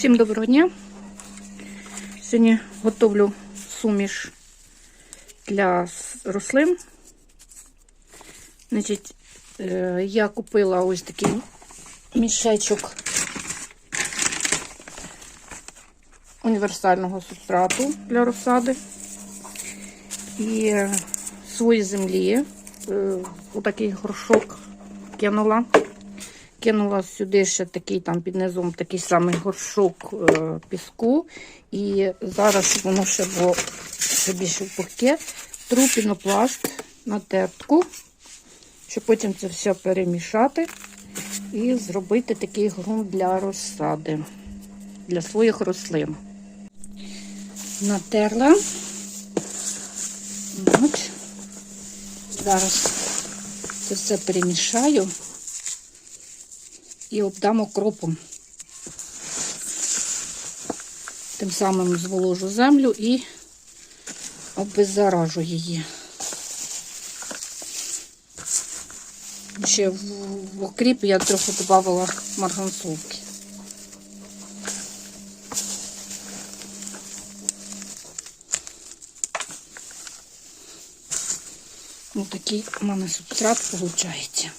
Всім доброго дня. Сьогодні готовлю суміш для рослин. Значить, е, я купила ось такий мішечок універсального субстрату для розсади і свої землі. Е, Отакий горшок кинула. Кинула сюди ще такий там під низом такий самий горшок е, піску. І зараз, щоб воно ще було ще більше пухке, тру пінопласт на тертку, щоб потім це все перемішати і зробити такий ґрунт для розсади, для своїх рослин. Натерла. От. Зараз це все перемішаю і обдам окропом. Тим самим зволожу землю і обеззаражу її. Ще в, окріп я трохи додавала марганцовки. Ось такий у мене субстрат виходить.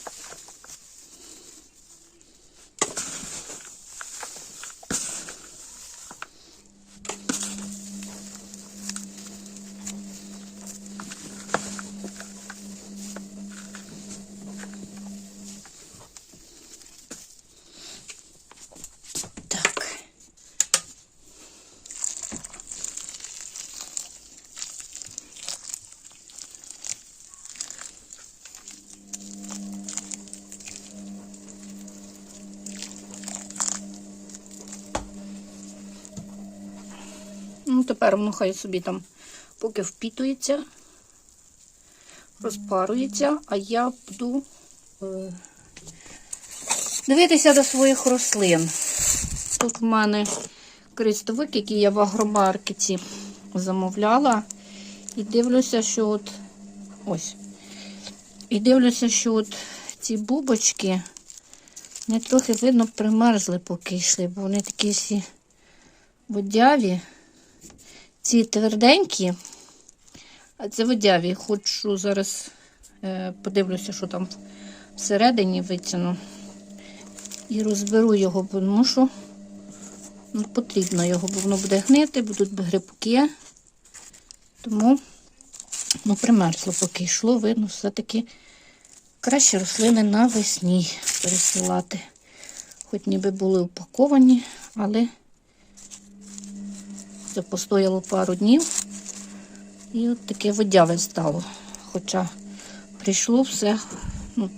Ну, тепер воно хай собі там поки впітується, розпарується, а я буду е, дивитися до своїх рослин. Тут в мене крестовик, який я в агромаркеті замовляла. І дивлюся, що от ось. І дивлюся, що от ці бубочки не трохи видно примерзли, поки йшли, бо вони такі всі водяві. Ці тверденькі, це водяві. Хочу зараз е, подивлюся, що там всередині витягну. І розберу його, бо що ну, потрібно його, бо воно буде гнити, будуть грибки. Тому ну, примерзло, поки йшло, видно, все-таки краще рослини навесні пересилати. Хоч ніби були упаковані, але це постояло пару днів. І от таке водяве стало. Хоча прийшло все ну,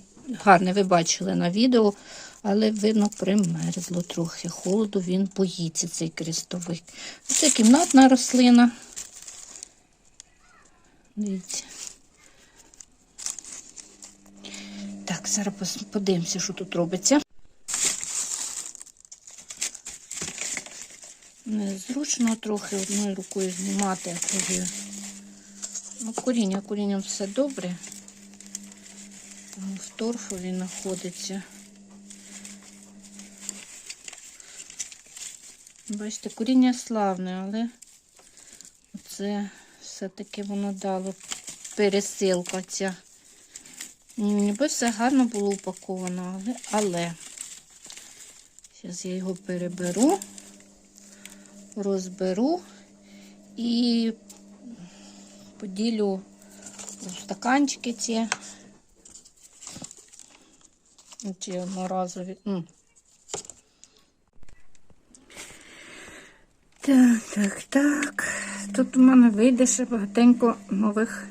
гарне, ви бачили на відео, але видно примерзло трохи. Холоду він боїться, цей крестовик. Це кімнатна рослина. Дивіться. Так, зараз подивимося, що тут робиться. Незручно трохи одною рукою знімати, другою. Ну, коріння, корінням все добре. В торфові знаходиться. Бачите, коріння славне, але це все-таки воно дало пересилка ця. Ні, Ніби все гарно було упаковано, але. але. Зараз я його переберу розберу і поділю стаканчики ці. Ці одноразові. Так, так, так. Тут у мене вийде ще багатенько нових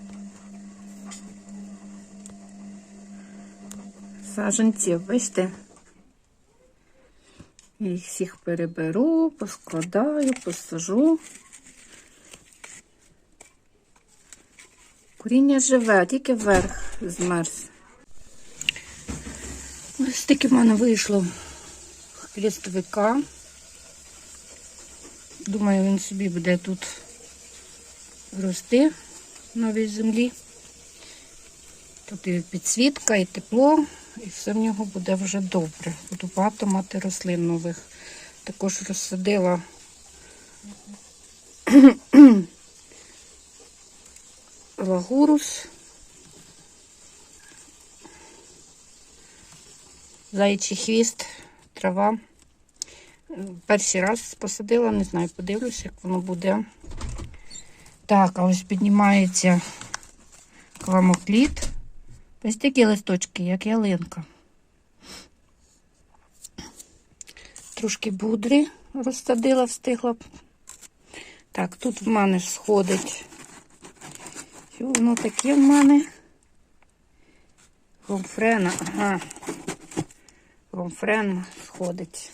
саджанців, бачите? Я їх всіх переберу, поскладаю, посажу. Коріння живе, тільки вверх змерз. Ось таки в мене вийшло хрестовика. Думаю, він собі буде тут рости в новій землі. Тут і підсвітка, і тепло, і все в нього буде вже добре. Буду багато мати рослин нових. також розсадила лагурус. Заячий хвіст, трава. Перший раз посадила, не знаю, подивлюсь, як воно буде. Так, а ось піднімається кламокліт. Ось такі листочки, як ялинка. Трошки будри розсадила, встигла. Так, тут в мене ж сходить. Що воно таке в мене? Гомфрена, ага. Гомфрен сходить.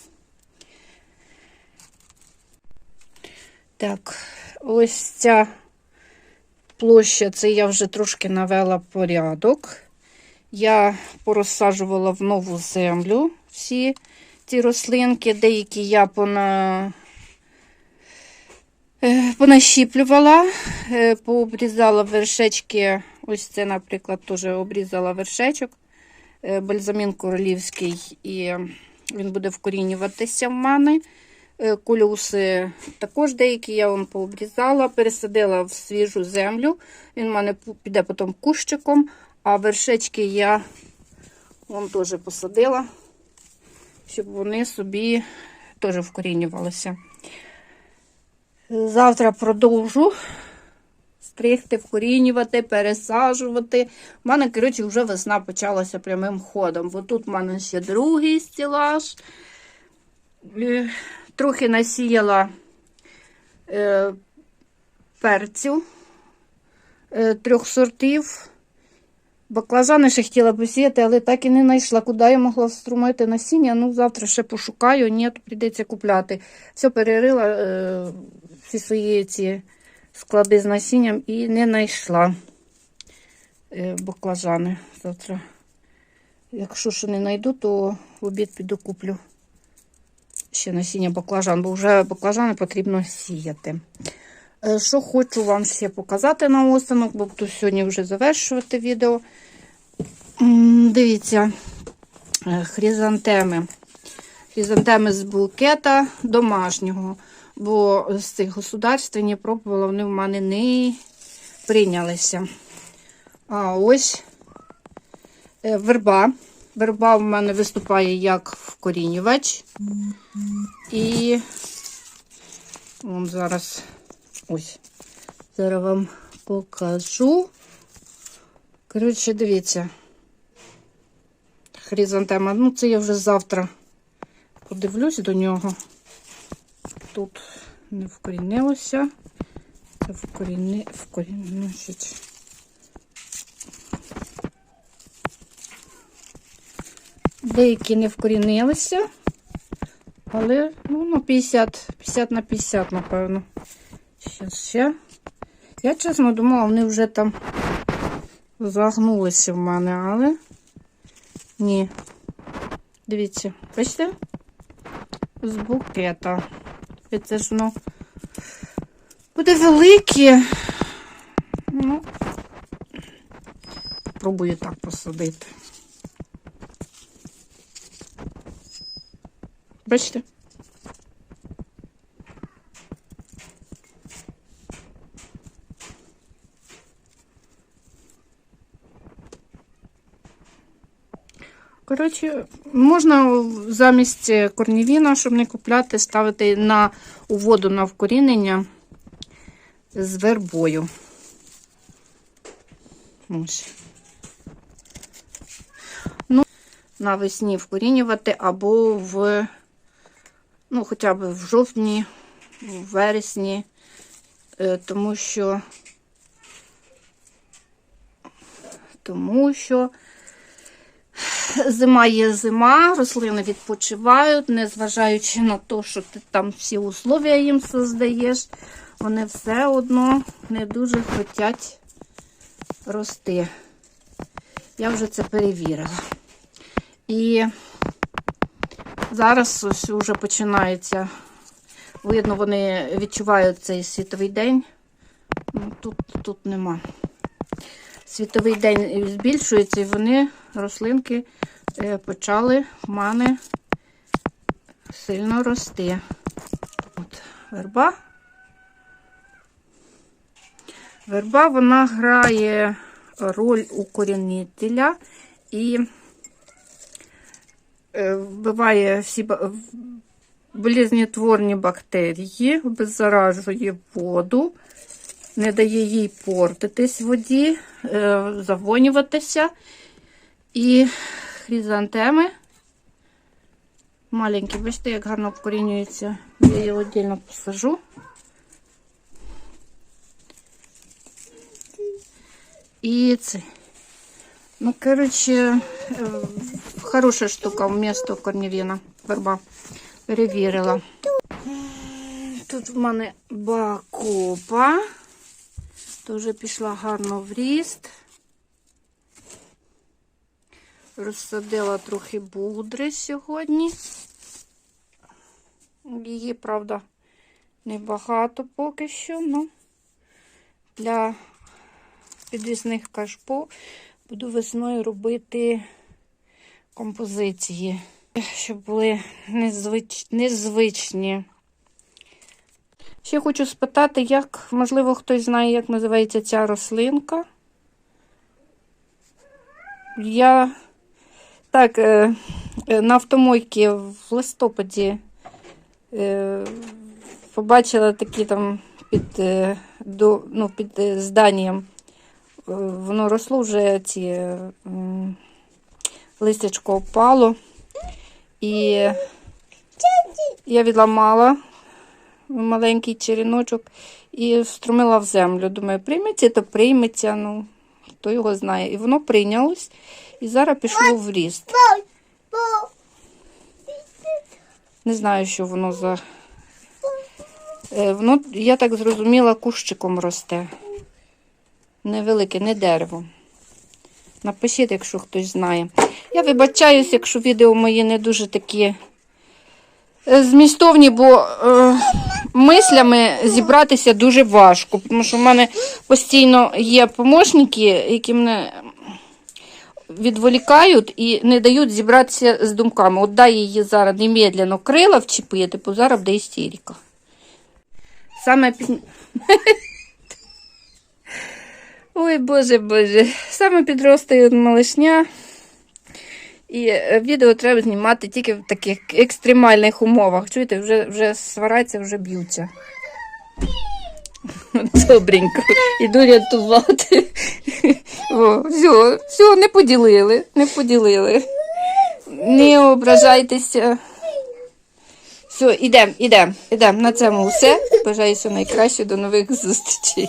Так, ось ця площа, це я вже трошки навела порядок. Я порозсаджувала в нову землю всі ці рослинки, деякі я пона... е, понащіплювала, е, пообрізала вершечки. Ось це, наприклад, теж обрізала вершечок, е, бальзамін королівський, і він буде вкорінюватися в мене. Колюси також деякі я вам пообрізала, пересадила в свіжу землю. Він в мене піде потім кущиком, а вершечки я вон теж посадила, щоб вони собі теж вкорінювалися. Завтра продовжу стригти, вкорінювати, пересаджувати. У мене, коротше, вже весна почалася прямим ходом, бо тут в мене ще другий стілаж. Е, Трохи насіяла е, перцю е, трьох сортів. Баклажани ще хотіла посіяти, але так і не знайшла, куди я могла вструмити насіння. Ну, завтра ще пошукаю, ні, то прийдеться купляти. Все перерила е, всі свої ці склади з насінням і не знайшла е, баклажани завтра. Якщо ще не знайду, то в обід піду куплю ще насіння баклажан, бо вже баклажани потрібно сіяти. Е, Що хочу вам ще показати на останок, бо буду сьогодні вже завершувати відео. Дивіться, е, хризантеми. Хризантеми з букета домашнього, бо з цих государств я пробувала, вони в мене не прийнялися. А ось е, верба. Верба в мене виступає як вкорінювач. І вон зараз ось. Зараз вам покажу. Коротше, дивіться. Хризантема. Ну, це я вже завтра подивлюсь до нього. Тут не вкорінилося. Це вкоріни, вкорінить. Деякі не вкорінилися, але ну, на 50, 50 на 50, напевно. Ще, ще. Я чесно думала, вони вже там загнулися в мене, але ні. Дивіться, бачите? З букета. Це ж воно буде велике. Ну, пробую так посадити. Бачите? Коротше, можна замість корнівіна, щоб не купляти, ставити на у воду на вкорінення з вербою. Ось. Ну, навесні вкорінювати або в, ну, хоча б в жовтні, в вересні, е, тому що, тому що зима є зима, рослини відпочивають, незважаючи на те, що ти там всі условия їм создаєш, вони все одно не дуже хочуть рости. Я вже це перевірила. І зараз ось вже починається. Видно, вони відчувають цей світовий день. Ну, Тут, тут нема. Світовий день збільшується, і вони, рослинки, е, почали в сильно рости. От, верба. Верба вона грає роль укорінителя і е, вбиває всі ба- бактерії, обеззаражує воду, не дає їй портитись воді, е, завонюватися. І хризантеми маленькі, бачите, як гарно вкорінюються. Я її віддільно посажу. І це. Ну, коротше, е, хороша штука вмісто корнівіна. Верба. Перевірила. Тут в мене бакопа. Теж пішла гарно в ріст. Розсадила трохи будри сьогодні. Її, правда, небагато поки що, ну для підвісних кашпо буду весною робити композиції, щоб були незвич... незвичні. Ще хочу спитати, як, можливо, хтось знає, як називається ця рослинка. Я так, е, е, на автомойці в листопаді е, побачила такі там під, до, ну, під зданням. Воно росло вже ці листячко опало. І я відламала маленький череночок і встромила в землю. Думаю, прийметься, то прийметься. Ну, хто його знає. І воно прийнялось. І зараз пішло в ріст. Не знаю, що воно за. Е, Воно, я так зрозуміла, кущиком росте. Невелике, не дерево. Напишіть, якщо хтось знає. Я вибачаюсь, якщо відео мої не дуже такі е, змістовні, бо е, мислями зібратися дуже важко, тому що в мене постійно є помощники, які мене відволікають і не дають зібратися з думками. От дай її зараз немедленно крила вчепити, бо зараз буде істерика. Саме пізні... Ой, боже, боже. Саме підростає малишня. І е, відео треба знімати тільки в таких екстремальних умовах. Чуєте, вже, вже свараться, вже б'ються. Добренько. Іду рятувати. О, все, все, не поділили, не поділили. Не ображайтеся. Все, ідемо, ідемо, ідемо. На цьому все. Бажаю все найкраще. До нових зустрічей.